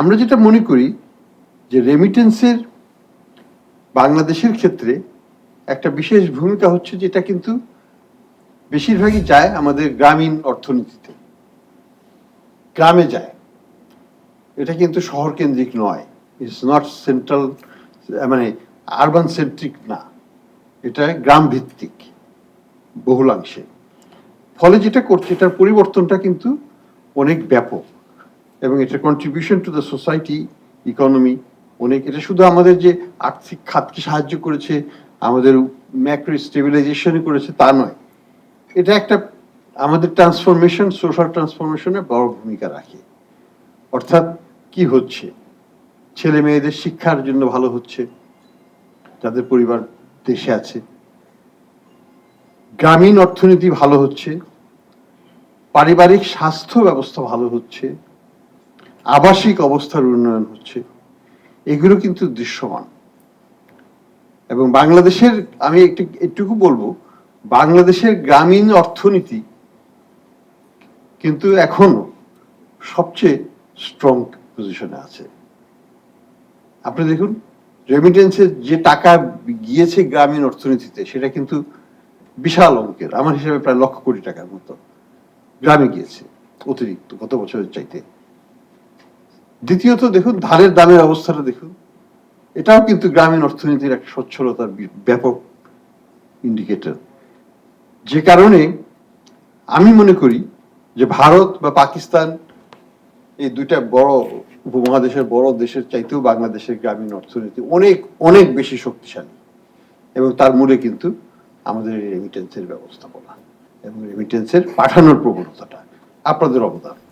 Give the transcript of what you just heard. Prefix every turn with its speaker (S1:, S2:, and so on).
S1: আমরা যেটা মনে করি যে রেমিটেন্সের বাংলাদেশের ক্ষেত্রে একটা বিশেষ ভূমিকা হচ্ছে যেটা কিন্তু বেশিরভাগই যায় আমাদের গ্রামীণ অর্থনীতিতে। গ্রামে যায়। এটা কিন্তু শহর কেন্দ্রিক নয়। ইটস নট সেন্ট্রাল মানে আরবান সেন্ট্রিক না। এটা গ্রাম ভিত্তিক বহুলাংশে। ফলে যেটা করছে, এটার পরিবর্তনটা কিন্তু অনেক ব্যাপক। এবং এটার contribution to the society economy অনেক। এটা শুধু আমাদের যে আর্থিক খাতকে সাহায্য করেছে, আমাদের ম্যাক্রো স্টেবিলাইজেশন করেছে, তা নয়। এটা একটা আমাদের ট্রান্সফরমেশন সোশ্যাল ট্রান্সফরমেশনে বড় ভূমিকা রাখে। অর্থাৎ কি হচ্ছে? ছেলে মেয়েদের শিক্ষার জন্য ভালো হচ্ছে, যাদের পরিবার দেশে আছে। গ্রামীণ অর্থনীতি ভালো হচ্ছে, পারিবারিক স্বাস্থ্য ব্যবস্থা ভালো হচ্ছে আবাসিক অবস্থার উন্নয়ন হচ্ছে। এগুলো কিন্তু দৃশ্যমান। এবং বাংলাদেশের, আমি একটু, একটুকু বলব, বাংলাদেশের গ্রামীণ অর্থনীতি কিন্তু এখনও সবচেয়ে স্ট্রং পজিশনে আছে। আপনি দেখুন রেমিটেন্সের যে টাকা গিয়েছে গ্রামীণ অর্থনীতিতে, সেটা কিন্তু বিশাল অঙ্কের। আমার হিসাবে প্রায় লক্ষ কোটি টাকার মতো গ্রামে গিয়েছে অতিরিক্ত, গত বছরের চাইতে। দ্বিতীয়ত দেখুন, ধানের দামের অবস্থাটা দেখুন। এটাও কিন্তু গ্রামীণ অর্থনীতির একটা সচ্ছলতার ব্যাপক ইন্ডিকেটর যে কারণে আমি মনে করি যে ভারত বা পাকিস্তান এই দুইটা বড় উপমহাদেশের বড় দেশের চাইতেও বাংলাদেশের গ্রামীণ অর্থনীতি অনেক অনেক বেশি শক্তিশালী। এবং তার মূলে কিন্তু আমাদের রেমিটেন্সের ব্যবস্থাপনা এবং রেমিটেন্সের পাঠানোর প্রবণতাটা। আপনাদের অবদান।